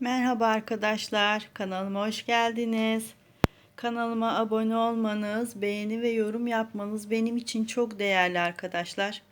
Merhaba arkadaşlar, kanalıma hoş geldiniz. Kanalıma abone olmanız, beğeni ve yorum yapmanız benim için çok değerli arkadaşlar.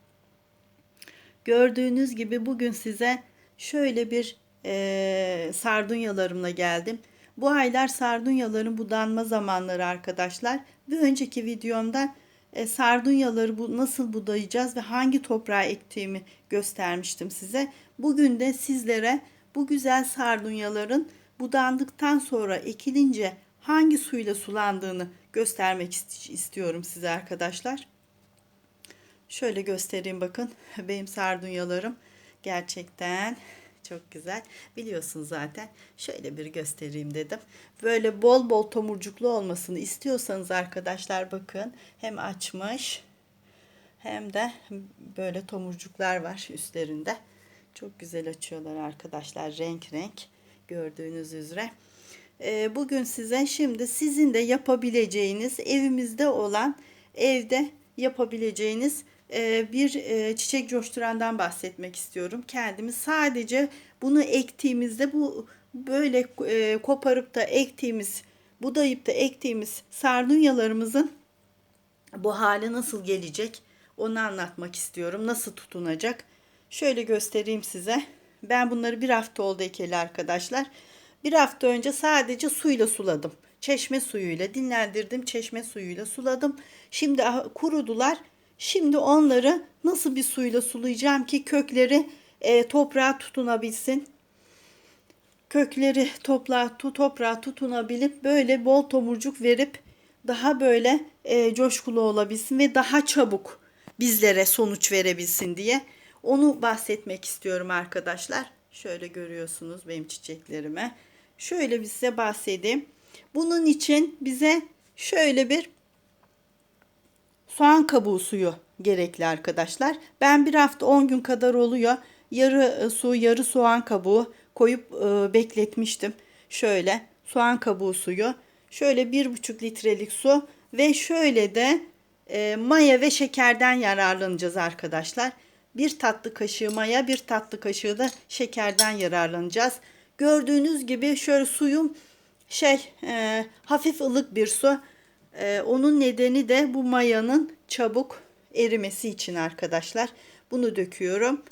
Gördüğünüz gibi bugün size şöyle bir e, sardunyalarımla geldim. Bu aylar sardunyaların budanma zamanları arkadaşlar. Ve önceki videomda e, sardunyaları bu nasıl budayacağız ve hangi toprağa ektiğimi göstermiştim size. Bugün de sizlere bu güzel sardunyaların budandıktan sonra ekilince hangi suyla sulandığını göstermek istiyorum size arkadaşlar. Şöyle göstereyim bakın. Benim sardunyalarım gerçekten çok güzel. Biliyorsunuz zaten. Şöyle bir göstereyim dedim. Böyle bol bol tomurcuklu olmasını istiyorsanız arkadaşlar bakın. Hem açmış hem de böyle tomurcuklar var üstlerinde. Çok güzel açıyorlar arkadaşlar. Renk renk gördüğünüz üzere. Ee, bugün size şimdi sizin de yapabileceğiniz evimizde olan evde yapabileceğiniz e, bir e, çiçek coşturandan bahsetmek istiyorum. Kendimi sadece bunu ektiğimizde bu böyle e, koparıp da ektiğimiz budayıp da ektiğimiz sardunyalarımızın bu hali nasıl gelecek onu anlatmak istiyorum. Nasıl tutunacak? Şöyle göstereyim size. Ben bunları bir hafta oldu ekeli arkadaşlar. Bir hafta önce sadece suyla suladım. Çeşme suyuyla dinlendirdim. Çeşme suyuyla suladım. Şimdi kurudular. Şimdi onları nasıl bir suyla sulayacağım ki kökleri e, toprağa tutunabilsin. Kökleri toprağa, tu, toprağa tutunabilip böyle bol tomurcuk verip daha böyle e, coşkulu olabilsin ve daha çabuk bizlere sonuç verebilsin diye onu bahsetmek istiyorum arkadaşlar. Şöyle görüyorsunuz benim çiçeklerime. Şöyle size bahsedeyim. Bunun için bize şöyle bir soğan kabuğu suyu gerekli arkadaşlar. Ben bir hafta 10 gün kadar oluyor. Yarı e, su, yarı soğan kabuğu koyup e, bekletmiştim. Şöyle soğan kabuğu suyu, şöyle bir buçuk litrelik su ve şöyle de e, maya ve şekerden yararlanacağız arkadaşlar. Bir tatlı kaşığı maya, bir tatlı kaşığı da şekerden yararlanacağız. Gördüğünüz gibi şöyle suyum şey e, hafif ılık bir su. E, onun nedeni de bu mayanın çabuk erimesi için arkadaşlar. Bunu döküyorum.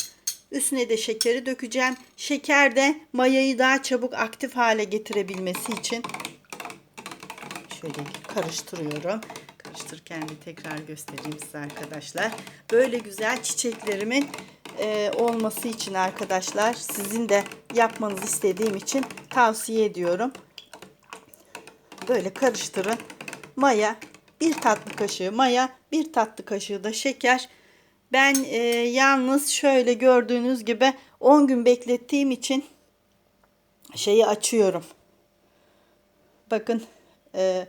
Üstüne de şekeri dökeceğim. Şeker de mayayı daha çabuk aktif hale getirebilmesi için şöyle karıştırıyorum. Karıştırırken bir tekrar göstereyim size arkadaşlar. Böyle güzel çiçeklerimin e, olması için arkadaşlar sizin de yapmanızı istediğim için tavsiye ediyorum. Böyle karıştırın. Maya bir tatlı kaşığı maya bir tatlı kaşığı da şeker. Ben e, yalnız şöyle gördüğünüz gibi 10 gün beklettiğim için şeyi açıyorum. Bakın e,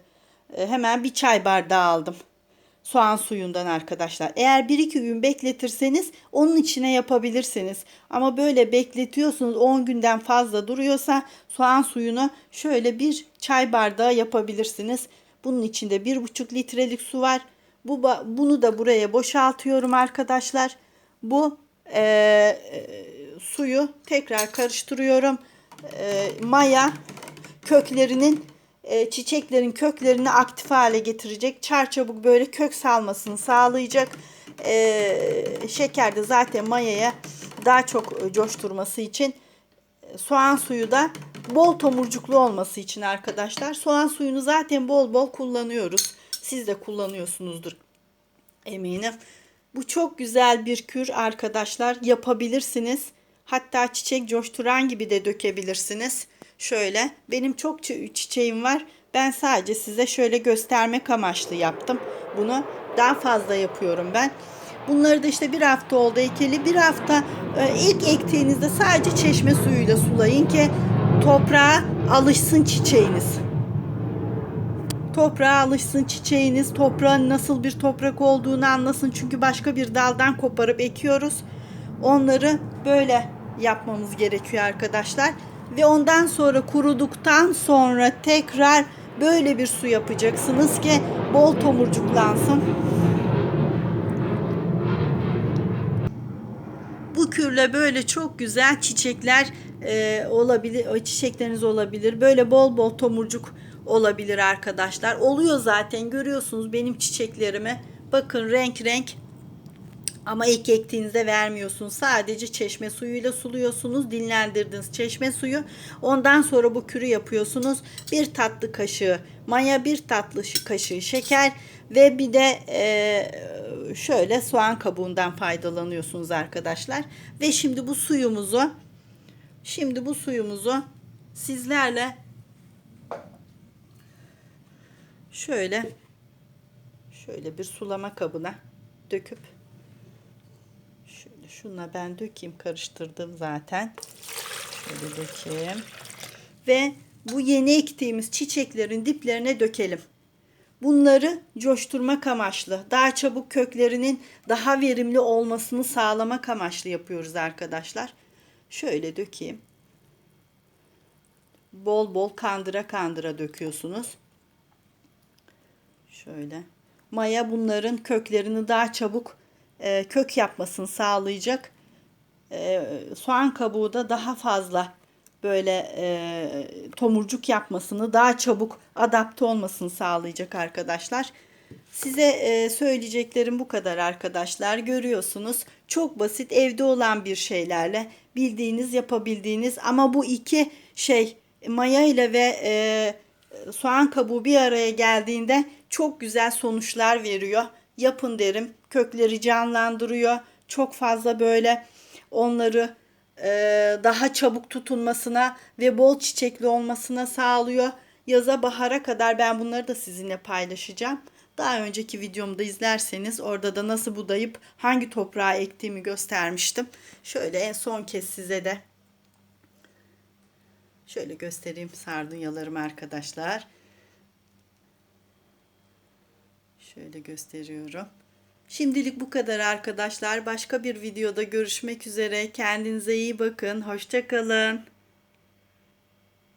hemen bir çay bardağı aldım. Soğan suyundan arkadaşlar. Eğer 1-2 gün bekletirseniz onun içine yapabilirsiniz. Ama böyle bekletiyorsunuz 10 günden fazla duruyorsa soğan suyunu şöyle bir çay bardağı yapabilirsiniz. Bunun içinde 1,5 litrelik su var. Bu bunu da buraya boşaltıyorum arkadaşlar. Bu e, e, suyu tekrar karıştırıyorum. E, maya köklerinin e, çiçeklerin köklerini aktif hale getirecek. Çarçabuk böyle kök salmasını sağlayacak. E, şeker de zaten mayaya daha çok coşturması için soğan suyu da bol tomurcuklu olması için arkadaşlar. Soğan suyunu zaten bol bol kullanıyoruz. Siz de kullanıyorsunuzdur eminim. Bu çok güzel bir kür arkadaşlar. Yapabilirsiniz. Hatta çiçek coşturan gibi de dökebilirsiniz. Şöyle benim çok çiçeğim var. Ben sadece size şöyle göstermek amaçlı yaptım. Bunu daha fazla yapıyorum ben. Bunları da işte bir hafta oldu ekeli. Bir hafta e, ilk ektiğinizde sadece çeşme suyuyla sulayın ki toprağa alışsın çiçeğiniz. Toprağa alışsın çiçeğiniz, toprağın nasıl bir toprak olduğunu anlasın. Çünkü başka bir daldan koparıp ekiyoruz. Onları böyle yapmamız gerekiyor arkadaşlar. Ve ondan sonra kuruduktan sonra tekrar böyle bir su yapacaksınız ki bol tomurcuklansın. Bu kürle böyle çok güzel çiçekler e, olabilir, çiçekleriniz olabilir. Böyle bol bol tomurcuk olabilir arkadaşlar. Oluyor zaten görüyorsunuz benim çiçeklerimi. Bakın renk renk ama ilk ektiğinizde vermiyorsunuz. Sadece çeşme suyuyla suluyorsunuz. Dinlendirdiniz çeşme suyu. Ondan sonra bu kürü yapıyorsunuz. Bir tatlı kaşığı maya, bir tatlı kaşığı şeker ve bir de e, şöyle soğan kabuğundan faydalanıyorsunuz arkadaşlar. Ve şimdi bu suyumuzu şimdi bu suyumuzu sizlerle şöyle şöyle bir sulama kabına döküp Şöyle şuna ben dökeyim karıştırdım zaten. Şöyle dökeyim. Ve bu yeni ektiğimiz çiçeklerin diplerine dökelim. Bunları coşturmak amaçlı, daha çabuk köklerinin daha verimli olmasını sağlamak amaçlı yapıyoruz arkadaşlar. Şöyle dökeyim. Bol bol kandıra kandıra döküyorsunuz. Şöyle. Maya bunların köklerini daha çabuk e, kök yapmasını sağlayacak. E, soğan kabuğu da daha fazla böyle e, tomurcuk yapmasını, daha çabuk adapte olmasını sağlayacak arkadaşlar. Size e, söyleyeceklerim bu kadar arkadaşlar. Görüyorsunuz çok basit evde olan bir şeylerle bildiğiniz yapabildiğiniz ama bu iki şey maya ile ve e, soğan kabuğu bir araya geldiğinde çok güzel sonuçlar veriyor. Yapın derim. Kökleri canlandırıyor. Çok fazla böyle onları e, daha çabuk tutunmasına ve bol çiçekli olmasına sağlıyor. Yaza bahara kadar ben bunları da sizinle paylaşacağım. Daha önceki videomda izlerseniz orada da nasıl budayıp hangi toprağa ektiğimi göstermiştim. Şöyle en son kez size de şöyle göstereyim sardunyalarımı arkadaşlar. Şöyle gösteriyorum. Şimdilik bu kadar arkadaşlar. Başka bir videoda görüşmek üzere. Kendinize iyi bakın. Hoşçakalın.